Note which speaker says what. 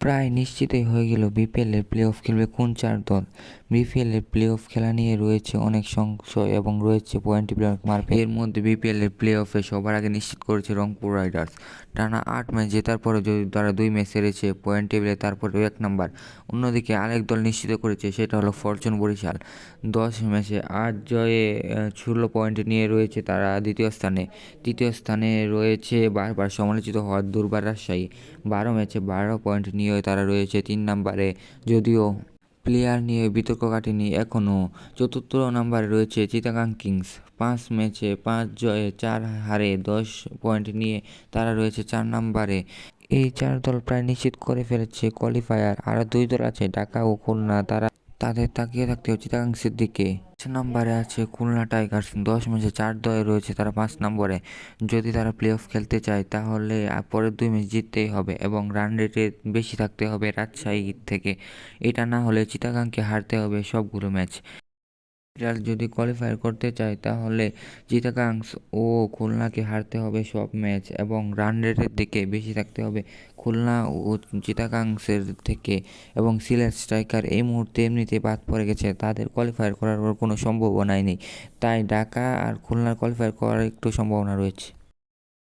Speaker 1: প্রায় নিশ্চিতই হয়ে গেল বিপিএলের প্লে অফ খেলবে কোন চার দল। বিপিএলের প্লে অফ খেলা নিয়ে রয়েছে অনেক সংশয় এবং রয়েছে পয়েন্ট টেবিলের মারপে এর মধ্যে বিপিএলের প্লে অফে সবার আগে নিশ্চিত করেছে রংপুর রাইডার্স। টানা আট ম্যাচ জেতার পরে যদি তারা দুই ম্যাচ হেরেছে পয়েন্ট টেবিলে তারপরেও এক নাম্বার। অন্যদিকে আরেক দল নিশ্চিত করেছে, সেটা হলো ফরচুন বরিশাল। দশ ম্যাচে আট জয়ে ষোলো পয়েন্ট নিয়ে রয়েছে তারা দ্বিতীয় স্থানে। তৃতীয় স্থানে রয়েছে বারবার সমালোচিত হওয়া দুর্বার রাজশাহী। বারো ম্যাচে বারো পয়েন্ট নিয়ে তারা রয়েছে তিন নাম্বারে। যদিও প্লেয়ার নিয়ে বিতর্ক কাটেনি এখনও চতুর্থ নাম্বারে রয়েছে চিটাগাং কিংস। পাঁচ ম্যাচে পাঁচ জয়ে চার হারে দশ পয়েন্ট নিয়ে তারা রয়েছে চার নাম্বারে। এই চার দল প্রায় নিশ্চিত করে ফেলেছে কোয়ালিফায়ার। আরও দুই দল আছে, ঢাকা ও খুলনা। তারা তাদের তাকিয়ে থাকতে হচ্ছে একাংশের দিকে পাঁচ নম্বরে আছে খুলনা টাইগার্স দশ ম্যাচে চার দয়ে রয়েছে তারা পাঁচ নম্বরে। যদি তারা প্লে অফ খেলতে চায়, তাহলে পরের দুই ম্যাচ জিততেই হবে এবং রান রেটে বেশি থাকতে হবে রাজশাহী থেকে। এটা না হলে চিটাগাংকে হারতে হবে সবগুলো ম্যাচ। এরা যদি কোয়ালিফাই করতে চায়, তাহলে চিটাগাংস ও খুলনাকে হারতে হবে সব ম্যাচ এবং রান রেটের দিকে বেশি থাকতে হবে খুলনা ও চিটাগাংসের থেকে এবং সিলেট স্ট্রাইকার এই মুহূর্তে এমনিতে বাদ পড়ে গেছে, তাদের কোয়ালিফায়ার করার কোনো সম্ভাবনাই নেই। তাই ঢাকা আর খুলনার কোয়ালিফায়ার করার একটু সম্ভাবনা রয়েছে।